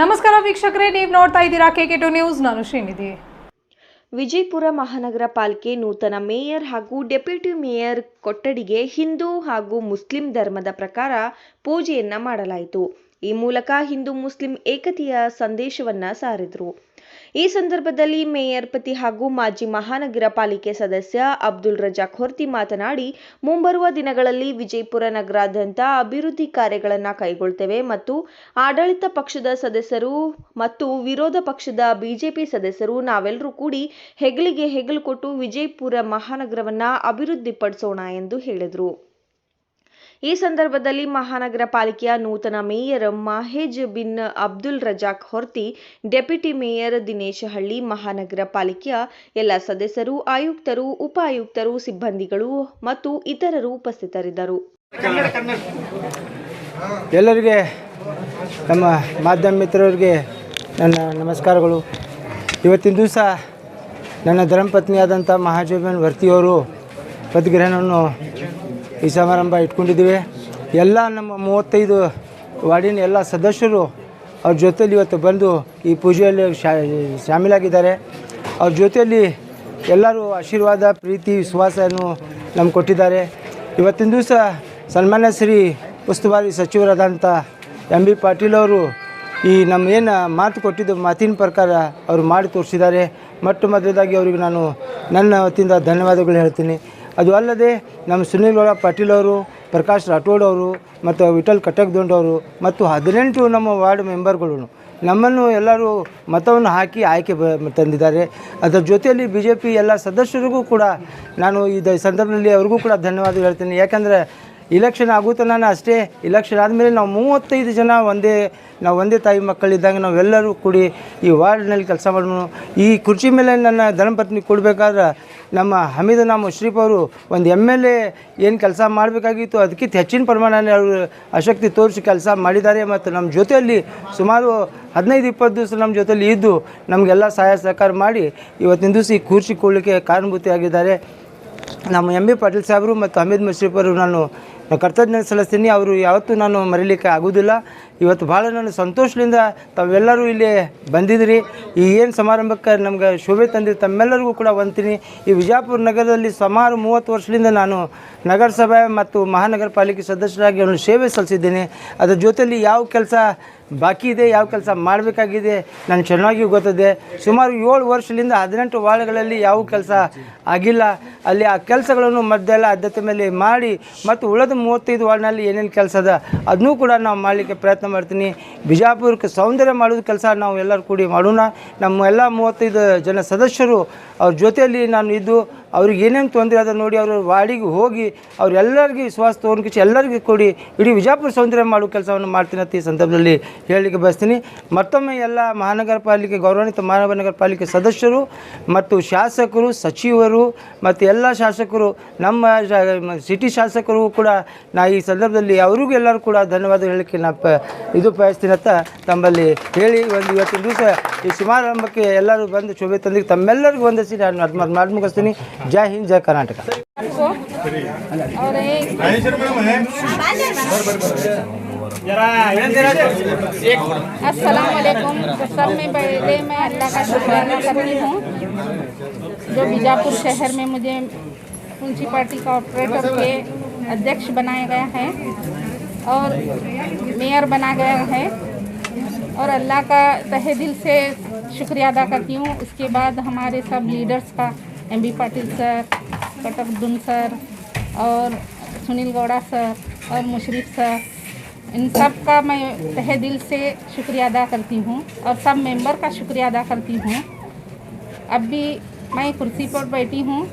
ನಮಸ್ಕಾರ ವೀಕ್ಷಕರೇ, ನೀವು ನೋಡ್ತಾ ಇದ್ದೀರಾ ಕೆ ಟು ನ್ಯೂಸ್. ನಾನು ಶ್ರೀನಿಧಿ. ವಿಜಯಪುರ ಮಹಾನಗರ ಪಾಲಿಕೆ ನೂತನ ಮೇಯರ್ ಹಾಗೂ ಡೆಪ್ಯೂಟಿ ಮೇಯರ್ ಕೊಠಡಿಗೆ ಹಿಂದೂ ಹಾಗೂ ಮುಸ್ಲಿಂ ಧರ್ಮದ ಪ್ರಕಾರ ಪೂಜೆಯನ್ನ ಮಾಡಲಾಯಿತು. ಈ ಮೂಲಕ ಹಿಂದೂ ಮುಸ್ಲಿಂ ಏಕತೆಯ ಸಂದೇಶವನ್ನ ಸಾರಿದರು. ಈ ಸಂದರ್ಭದಲ್ಲಿ ಮೇಯರ್ ಪತಿ ಹಾಗೂ ಮಾಜಿ ಮಹಾನಗರ ಪಾಲಿಕೆ ಸದಸ್ಯ ಅಬ್ದುಲ್ ರಜಾಕ್ ಹೊರ್ತಿ ಮಾತನಾಡಿ, ಮುಂಬರುವ ದಿನಗಳಲ್ಲಿ ವಿಜಯಪುರ ನಗರಾದ್ಯಂತ ಅಭಿವೃದ್ಧಿ ಕಾರ್ಯಗಳನ್ನು ಕೈಗೊಳ್ತೇವೆ ಮತ್ತು ಆಡಳಿತ ಪಕ್ಷದ ಸದಸ್ಯರು ಮತ್ತು ವಿರೋಧ ಪಕ್ಷದ ಬಿಜೆಪಿ ಸದಸ್ಯರು ನಾವೆಲ್ಲರೂ ಕೂಡಿ ಹೆಗಲಿಗೆ ಹೆಗಲು ಕೊಟ್ಟು ವಿಜಯಪುರ ಮಹಾನಗರವನ್ನ ಅಭಿವೃದ್ಧಿಪಡಿಸೋಣ ಎಂದು ಹೇಳಿದರು. ಈ ಸಂದರ್ಭದಲ್ಲಿ ಮಹಾನಗರ ಪಾಲಿಕೆಯ ನೂತನ mayor Mahej bin Abdul Razak Horti deputy mayor Dinesh Halli, ಮಹಾನಗರ ಪಾಲಿಕೆಯ ಎಲ್ಲ ಸದಸ್ಯರು, ಆಯುಕ್ತರು ಉಪ ಆಯುಕ್ತರು ಸಿಬ್ಬಂದಿಗಳು ಮತ್ತು ಇತರರು ಉಪಸ್ಥಿತರಿದ್ದರು. ಎಲ್ಲರಿಗೆ ನಮ್ಮ ಮಾಧ್ಯಮ ಮಿತ್ರರಿಗೆ ನನ್ನ ನಮಸ್ಕಾರಗಳು. ಇವತ್ತಿನ ದಿವಸ ನನ್ನ ಧರ್ಮಪತ್ನಿಯಾದಂಥ ಮಹಾಜೀವನ್ ವರ್ತಿಯವರು ಪದಗ್ರಹಣವನ್ನು ಈ ಸಮಾರಂಭ ಇಟ್ಕೊಂಡಿದ್ದೀವಿ. ಎಲ್ಲ ನಮ್ಮ ಮೂವತ್ತೈದು ವಾರ್ಡಿನ ಎಲ್ಲ ಸದಸ್ಯರು ಅವ್ರ ಜೊತೆಯಲ್ಲಿ ಇವತ್ತು ಬಂದು ಈ ಪೂಜೆಯಲ್ಲಿ ಶಾಮೀಲಾಗಿದ್ದಾರೆ. ಅವ್ರ ಜೊತೆಯಲ್ಲಿ ಎಲ್ಲರೂ ಆಶೀರ್ವಾದ, ಪ್ರೀತಿ ವಿಶ್ವಾಸವನ್ನು ನಮ್ಗೆ ಕೊಟ್ಟಿದ್ದಾರೆ. ಇವತ್ತಿನ ದಿವಸ ಸನ್ಮಾನ್ಯ ಶ್ರೀ ಉಸ್ತುವಾರಿ ಸಚಿವರಾದಂಥ ಎಂ ಬಿ ಪಾಟೀಲ್ ಅವರು ಈ ನಮ್ಮ ಏನು ಮಾತು ಕೊಟ್ಟಿದ್ದು ಮಾತಿನ ಪ್ರಕಾರ ಅವರು ಮಾಡಿ ತೋರಿಸಿದ್ದಾರೆ. ಮೊಟ್ಟ ಮೊದಲದಾಗಿ ಅವರಿಗೆ ನಾನು ನನ್ನ ವತಿಯಿಂದ ಧನ್ಯವಾದಗಳು ಹೇಳ್ತೀನಿ. ಅದು ಅಲ್ಲದೆ ನಮ್ಮ ಸುನೀಲ್ ಗೌಡ ಪಾಟೀಲ್ ಅವರು, ಪ್ರಕಾಶ್ ರಾಠೋಡ್ ಅವರು ಮತ್ತು ವಿಠಲ್ ಅವರು ಮತ್ತು ಹದಿನೆಂಟು ನಮ್ಮ ವಾರ್ಡ್ ಮೆಂಬರ್ಗಳು ನಮ್ಮನ್ನು ಎಲ್ಲರೂ ಮತವನ್ನು ಹಾಕಿ ಆಯ್ಕೆ ತಂದಿದ್ದಾರೆ. ಅದರ ಜೊತೆಯಲ್ಲಿ ಬಿ ಜೆ ಪಿ ಎಲ್ಲ ಸದಸ್ಯರಿಗೂ ಕೂಡ ನಾನು ಇದು ಸಂದರ್ಭದಲ್ಲಿ ಅವ್ರಿಗೂ ಕೂಡ ಧನ್ಯವಾದ ಹೇಳ್ತೀನಿ. ಯಾಕಂದರೆ ಇಲೆಕ್ಷನ್ ಆಗುತ್ತೆ ನಾನು ಅಷ್ಟೇ ಇಲೆಕ್ಷನ್ ಆದಮೇಲೆ ನಾವು ಮೂವತ್ತೈದು ಜನ ಒಂದೇ, ನಾವು ಒಂದೇ ತಾಯಿ ಮಕ್ಕಳಿದ್ದಾಗ ನಾವೆಲ್ಲರೂ ಕೂಡಿ ಈ ವಾರ್ಡ್ನಲ್ಲಿ ಕೆಲಸ ಮಾಡೋಣ. ಈ ಕುರ್ಚಿ ಮೇಲೆ ನನ್ನ ಧರ್ಮಪತ್ನಿ ಕೊಡಬೇಕಾದ್ರೆ ನಮ್ಮ ಹಮೀದನ ಮುಶ್ರೀಫ್ ಅವರು ಒಂದು ಎಂ ಎಲ್ ಎ ಏನು ಕೆಲಸ ಮಾಡಬೇಕಾಗಿತ್ತು, ಅದಕ್ಕಿಂತ ಹೆಚ್ಚಿನ ಪ್ರಮಾಣದಲ್ಲಿ ಅವರು ಆಸಕ್ತಿ ತೋರಿಸಿ ಕೆಲಸ ಮಾಡಿದ್ದಾರೆ. ಮತ್ತು ನಮ್ಮ ಜೊತೆಯಲ್ಲಿ ಸುಮಾರು ಹದಿನೈದು, ಇಪ್ಪತ್ತು ದಿವಸ ನಮ್ಮ ಜೊತೆಯಲ್ಲಿ ಇದ್ದು ನಮಗೆಲ್ಲ ಸಹಾಯ ಸಹಕಾರ ಮಾಡಿ ಇವತ್ತಿನ ದಿವಸ ಈ ಕುರ್ಚಿ ಕೊಡಲಿಕ್ಕೆ ಕಾರಣಭೂತಿಯಾಗಿದ್ದಾರೆ ನಮ್ಮ ಎಂ ಬಿ ಪಾಟೀಲ್ ಸಾಹೇಬರು ಮತ್ತು ಹಮೀದ್ ಮುಶ್ರೀಫ್ ಅವರು ನಾನು ಕರ್ತಜ್ಞ ಸಲ್ಲಿಸ್ತೀನಿ. ಅವರು ಯಾವತ್ತೂ ನಾನು ಮರೀಲಿಕ್ಕೆ ಆಗೋದಿಲ್ಲ ಇವತ್ತು ಭಾಳ ನಾನು ಸಂತೋಷದಿಂದ ತಾವೆಲ್ಲರೂ ಇಲ್ಲಿ ಬಂದಿದ್ದೀರಿ. ಈ ಏನು ಸಮಾರಂಭಕ್ಕೆ ನಮ್ಗೆ ಶೋಭೆ ತಂದಿರಿ, ತಮ್ಮೆಲ್ಲರಿಗೂ ಕೂಡ ವಂತೀನಿ. ಈ ವಿಜಯಪುರ ನಗರದಲ್ಲಿ ಸುಮಾರು ಮೂವತ್ತು ವರ್ಷದಿಂದ ನಾನು ನಗರಸಭೆ ಮತ್ತು ಮಹಾನಗರ ಪಾಲಿಕೆ ಸದಸ್ಯರಾಗಿ ಅವನು ಸೇವೆ ಸಲ್ಲಿಸಿದ್ದೇನೆ. ಅದರ ಜೊತೆಯಲ್ಲಿ ಯಾವ ಕೆಲಸ ಬಾಕಿ ಇದೆ, ಯಾವ ಕೆಲಸ ಮಾಡಬೇಕಾಗಿದೆ ನಾನು ಚೆನ್ನಾಗಿ ಗೊತ್ತದೆ. ಸುಮಾರು ಏಳು ವರ್ಷದಿಂದ ಹದಿನೆಂಟು ವಾರ್ಡ್ಗಳಲ್ಲಿ ಯಾವ ಕೆಲಸ ಆಗಿಲ್ಲ. ಅಲ್ಲಿ ಆ ಕೆಲಸಗಳನ್ನು ಮದ್ದೆಲ್ಲ ಆದ್ಯತೆ ಮೇಲೆ ಮಾಡಿ ಮತ್ತು ಉಳಿದ ಮೂವತ್ತೈದು ವಾರ್ಡ್ನಲ್ಲಿ ಏನೇನು ಕೆಲಸ ಅದ, ಅದನ್ನೂ ಕೂಡ ನಾವು ಮಾಡಲಿಕ್ಕೆ ಪ್ರಯತ್ನ ಮಾಡ್ತೀನಿ. ಬಿಜಾಪುರಕ್ಕೆ ಸೌಂದರ್ಯ ಮಾಡೋದು ಕೆಲಸ ನಾವು ಎಲ್ಲರೂ ಕೂಡಿ ಮಾಡೋಣ. ನಮ್ಮ ಎಲ್ಲ ಮೂವತ್ತೈದು ಜನ ಸದಸ್ಯರು ಅವ್ರ ಜೊತೆಯಲ್ಲಿ ನಾನು ಇದ್ದು ಅವ್ರಿಗೆ ಏನೇನು ತೊಂದರೆ ಅದ ನೋಡಿ ಅವರು ವಾಡಿಗೆ ಹೋಗಿ ಅವರೆಲ್ಲರಿಗೂ ವಿಶ್ವಾಸ ತೋರ್ಕಿಸಿ ಎಲ್ಲರಿಗೂ ಕೊಡಿ. ಇಡೀ ವಿಜಾಪುರ ಸೌಂದರ್ಯ ಮಾಡುವ ಕೆಲಸವನ್ನು ಮಾಡ್ತೀನಿ ಅಂತ ಈ ಸಂದರ್ಭದಲ್ಲಿ ಹೇಳಲಿಕ್ಕೆ ಬಯಸ್ತೀನಿ. ಮತ್ತೊಮ್ಮೆ ಎಲ್ಲ ಮಹಾನಗರ ಪಾಲಿಕೆ, ಗೌರವಾನ್ವಿತ ಮಹಾನಗರ ಪಾಲಿಕೆ ಸದಸ್ಯರು ಮತ್ತು ಶಾಸಕರು, ಸಚಿವರು ಮತ್ತು ಎಲ್ಲ ಶಾಸಕರು, ನಮ್ಮ ಸಿಟಿ ಶಾಸಕರು ಕೂಡ ನಾ ಈ ಸಂದರ್ಭದಲ್ಲಿ ಅವರಿಗೂ ಎಲ್ಲರೂ ಕೂಡ ಧನ್ಯವಾದ ಹೇಳಲಿಕ್ಕೆ ನಾ ಪ, ಇದು ಬಯಸ್ತೀನಿ ಅಂತ ತಮ್ಮಲ್ಲಿ ಹೇಳಿ ಒಂದು ಇವತ್ತಿನ ದಿವಸ ಈ ಸಮಾರಂಭಕ್ಕೆ ಎಲ್ಲರೂ ಬಂದು ಶೋಭೆ ತಂದಿಗೆ ತಮ್ಮೆಲ್ಲರಿಗೂ ಒಂದಿಸಿ ನಾನು ಮಾತು ಮುಗಿಸ್ತೀನಿ. जय हिंद, जय कर्नाटका। वालेकुम तो सब में पहले मैं अल्लाह का शुक्राना करती हूँ। जो बीजापुर शहर में मुझे मुंशी पार्टी कॉरपोरेटर के अध्यक्ष बनाया गया है और मेयर बना गया है। और अल्लाह का तहे दिल से शुक्रिया अदा करती हूँ। उसके बाद हमारे सब लीडर्स का एम बी पाटिल सर, कटक दुन सर और सुनील गौड़ा सर और मुशरफ सर। इन सब का मैं तहे दिल से शुक्रिया अदा करती हूँ और सब मेंबर का शुक्रिया अदा करती हूँ। अब भी मैं कुर्सी पर बैठी हूँ।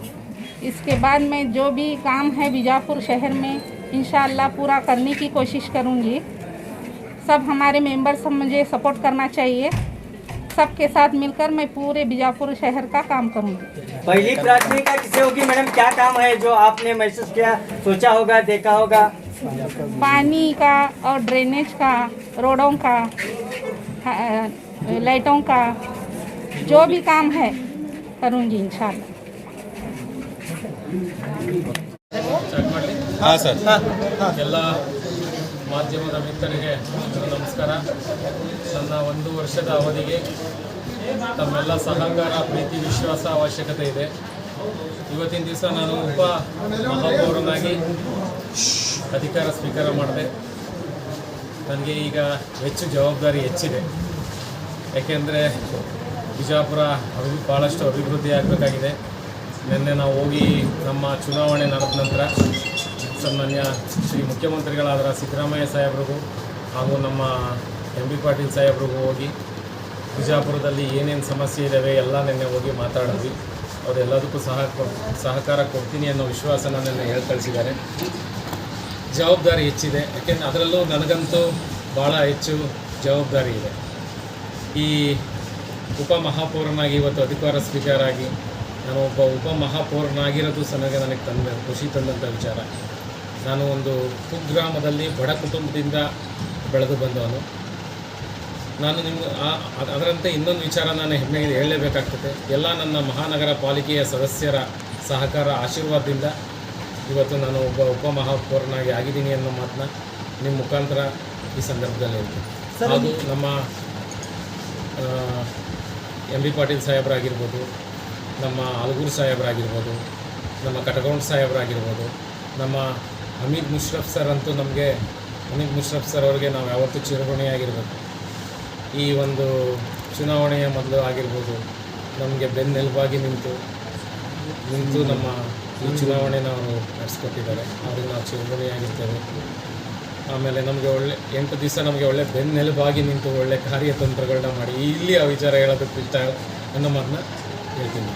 इसके बाद मैं जो भी काम है बीजापुर शहर में इन पूरा करने की कोशिश करूँगी। सब हमारे मेंबर सब मुझे सपोर्ट करना चाहिए। सबके साथ मिलकर मैं पूरे बीजापुर शहर का काम करूँगी। पहली प्राथमिकता किसे होगी? मैडम क्या काम है जो आपने महसूस किया सोचा होगा देखा होगा? पानी का और ड्रेनेज का रोडों का लाइटों का जो भी काम है करूँगी इन हाँ सर। हाँ हाँ। ಮಾಧ್ಯಮದ ಮಿತ್ರರಿಗೆ ನಮಸ್ಕಾರ. ನನ್ನ ಒಂದು ವರ್ಷದ ಅವಧಿಗೆ ತಮ್ಮೆಲ್ಲ ಸಹಕಾರ, ಪ್ರೀತಿ, ವಿಶ್ವಾಸ ಅವಶ್ಯಕತೆ ಇದೆ. ಇವತ್ತಿನ ದಿವಸ ನಾನು ಉಪ ಮಹಾಪೌರನಾಗಿ ಅಧಿಕಾರ ಸ್ವೀಕಾರ ಮಾಡಿದೆ. ನನಗೆ ಈಗ ಹೆಚ್ಚು ಜವಾಬ್ದಾರಿ ಹೆಚ್ಚಿದೆ. ಯಾಕೆಂದರೆ ಬಿಜಾಪುರ ಅಭಿ ಭಾಳಷ್ಟು ಅಭಿವೃದ್ಧಿ ಆಗಬೇಕಾಗಿದೆ. ನಿನ್ನೆ ನಾವು ಹೋಗಿ ನಮ್ಮ ಚುನಾವಣೆ ನಡೆದ ನಂತರ ಸನ್ಮಾನ್ಯ ಶ್ರೀ ಮುಖ್ಯಮಂತ್ರಿಗಳಾದ ಸಿದ್ದರಾಮಯ್ಯ ಸಾಹೇಬ್ರಿಗೂ ಹಾಗೂ ನಮ್ಮ ಎಂ ಬಿ ಪಾಟೀಲ್ ಸಾಹೇಬ್ರಿಗೂ ಹೋಗಿ ಬಿಜಾಪುರದಲ್ಲಿ ಏನೇನು ಸಮಸ್ಯೆ ಇದ್ದಾವೆ ಎಲ್ಲ ನಿನ್ನೆ ಹೋಗಿ ಮಾತಾಡಿದ್ವಿ. ಅವರೆಲ್ಲದಕ್ಕೂ ಸಹ ಸಹಕಾರ ಕೊಡ್ತೀನಿ ಅನ್ನೋ ವಿಶ್ವಾಸ ನನ್ನನ್ನು ಹೇಳಿ ಕಳಿಸಿದ್ದಾರೆ. ಜವಾಬ್ದಾರಿ ಹೆಚ್ಚಿದೆ. ಯಾಕೆಂದರೆ ಅದರಲ್ಲೂ ನನಗಂತೂ ಭಾಳ ಹೆಚ್ಚು ಜವಾಬ್ದಾರಿ ಇದೆ. ಈ ಉಪಮಹಾಪೌರನಾಗಿ ಇವತ್ತು ಅಧಿಕಾರ ಸ್ವೀಕಾರ ಆಗಿ, ನಾನು ಒಬ್ಬ ಉಪಮಹಾಪೌರನಾಗಿರೋದು ಸನಗೆ ನನಗೆ ತಂದ ಖುಷಿ ತಂದಂಥ ವಿಚಾರ. ನಾನು ಒಂದು ಕುಗ್ರಾಮದಲ್ಲಿ ಬಡ ಕುಟುಂಬದಿಂದ ಬೆಳೆದು ಬಂದವನು. ನಾನು ನಿಮ್ಗೆ ಆ- ಅದರಂತೆ ಇನ್ನೊಂದು ವಿಚಾರ ನಾನು ಹೆಮ್ಮೆಗೆ ಹೇಳಲೇಬೇಕಾಗ್ತದೆ. ಎಲ್ಲ ನನ್ನ ಮಹಾನಗರ ಪಾಲಿಕೆಯ ಸದಸ್ಯರ ಸಹಕಾರ ಆಶೀರ್ವಾದದಿಂದ ಇವತ್ತು ನಾನು ಒಬ್ಬ ಉಪಮಹಾಪೌರನಾಗಿ ಆಗಿದ್ದೀನಿ ಅನ್ನೋ ಮಾತನ್ನ ನಿಮ್ಮ ಮುಖಾಂತರ ಈ ಸಂದರ್ಭದಲ್ಲಿ ಹೇಳ್ತೀನಿ. ಹಾಗೂ ನಮ್ಮ ಎಂ ಬಿ ಪಾಟೀಲ್ ಸಾಹೇಬರಾಗಿರ್ಬೋದು ನಮ್ಮ ಅಲಗೂರು ಸಾಹೇಬರಾಗಿರ್ಬೋದು ನಮ್ಮ ಕಟಗೌಂಡ್ ಸಾಹೇಬರಾಗಿರ್ಬೋದು ನಮ್ಮ ಹಮೀದ್ ಮುಷ್ರಫ್ ಸರ್ ಅಂತೂ ನಮಗೆ, ಹಮೀದ್ ಮುಷ್ರಫ್ ಸರ್ ಅವರಿಗೆ ನಾವು ಯಾವತ್ತೂ ಚಿರಋಣಿಯಾಗಿರಬೇಕು ಈ ಒಂದು ಚುನಾವಣೆಯ ಮೊದಲು ಆಗಿರ್ಬೋದು, ನಮಗೆ ಬೆನ್ನೆಲುಬಾಗಿ ನಿಂತು ನಿಂತು ನಮ್ಮ ಈ ಚುನಾವಣೆ ನಾವು ನಡೆಸ್ಕೊಟ್ಟಿದ್ದಾರೆ. ಅವ್ರಿಗೆ ನಾವು ಚಿರಋಣಿಯಾಗಿರ್ತೇವೆ ಆಮೇಲೆ ನಮಗೆ ಒಳ್ಳೆ, ಎಂಟು ದಿವಸ ನಮಗೆ ಒಳ್ಳೆ ಬೆನ್ನೆಲುಬಾಗಿ ನಿಂತು ಒಳ್ಳೆ ಕಾರ್ಯತಂತ್ರಗಳನ್ನ ಮಾಡಿ, ಇಲ್ಲಿ ಆ ವಿಚಾರ ಹೇಳೋದಕ್ಕೆ ಇಷ್ಟ ಅನ್ನೋ ಮಾತನ್ನ ಹೇಳ್ತೀನಿ.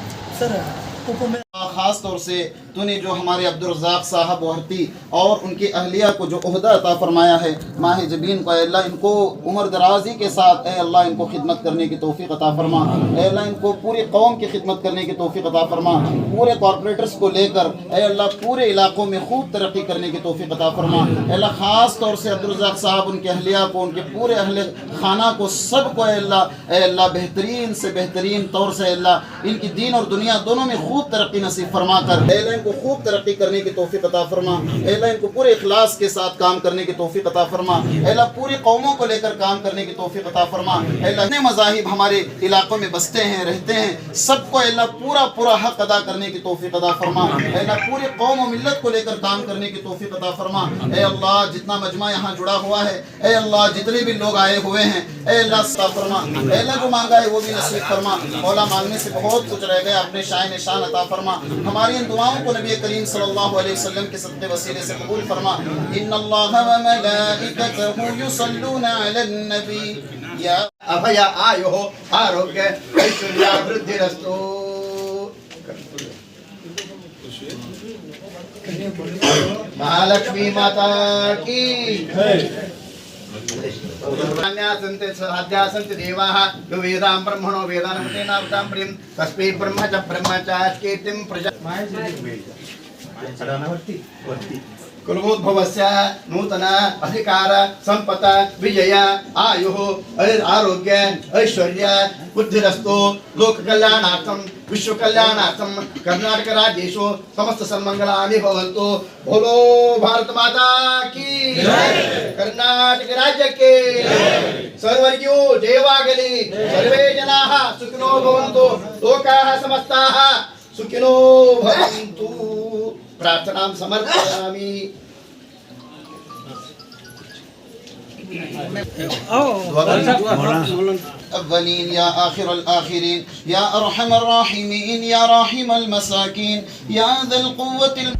खास तौर से तूने जो हमारे अब्दुलरजाक साहब वर्ती और उनकी अहलिया को जो अहदा अता फरमाया है, माह जबीन को अल्लाह इनको उम्र दराजी के साथ अल्लाह इनको खिदमत करने की तोफ़ी अता फरमा। अल्लाह इनको पूरी कौम की खिदमत करने की तोफ़ी अता फरमा। पूरे कॉरपोरेटर्स को लेकर अल्लाह पूरे इलाकों में खूब तरक्की करने की तोफ़ी अता फरमा। अल्लाह ख़ास तौर से अब्दुलरजाक साहब, उनके अहलिया को, उनके पूरे अहल खाना को सबको अल्लाह अल्लाह बेहतरीन से बेहतरीन तौर से अल्लाह इनकी दीन और दुनिया दोनों में खूब तरक्की नसीब फरमा कर अल्लाह को खूब तरक्की करने की तोफ़ी अता फरमा। अल्लाह इनको पूरे इखलास के साथ काम करने की तोफ़ी अता फरमा। अल्लाह पूरी कौमों को लेकर काम करने की तोफ़ी अता फरमा। इतने मजाहिब हमारे इलाकों में बसते हैं, रहते हैं, सबको अल्लाह पूरा पूरा हक अदा करने की तोफ़ी अता फरमा। अल्लाह पूरी कौम और मिल्लत को लेकर काम करने की तोफ़ी अता फरमा। अल्लाह, जितना मजमा यहाँ जुड़ा हुआ है, ए अल्लाह, जितने भी लोग आए हुए हैं अल्लाह फरमा। अल्लाह जो मांगा है, वो भी नसीब फरमा। मौला मांगने से बहुत कुछ रह गया, अपने शाह निशान अता फरमा। ہماری ان دعاؤں کو نبی کریم صلی اللہ علیہ وسلم کے صدقے وسیلے سے قبول فرما ان اللہ و ملائکتہ یصلون علی النبی یا اب یا آیو ہو آروک ایشن یا بردی رستو مالکمی ماتا کی अन्यासंत सहाद्यासंत देवाः विवेदाम्ब्रमणो वेदानमते नाभदाम्ब्रिम तस्मै ब्रह्म च ब्रह्म चास्केतिं प्रजा नूतन अधिकार सम्पत विजय आयुः आरोग्य ऐश्वर्य बुद्धिरस्तु लोककल्याणार्थं विश्वकल्याणार्थं कर्णाटकराज्येषु समस्तसन्मङ्गलानि बोलो की सर्वे सुखिनो भवन्तु। लोकाः समस्ताः सुखिनो भवन्तु प्रार्थनां समर्पयामि الأولين يا آخر الآخرين يا أرحم الراحمين يا راحم المساكين يا ذا القوة الم...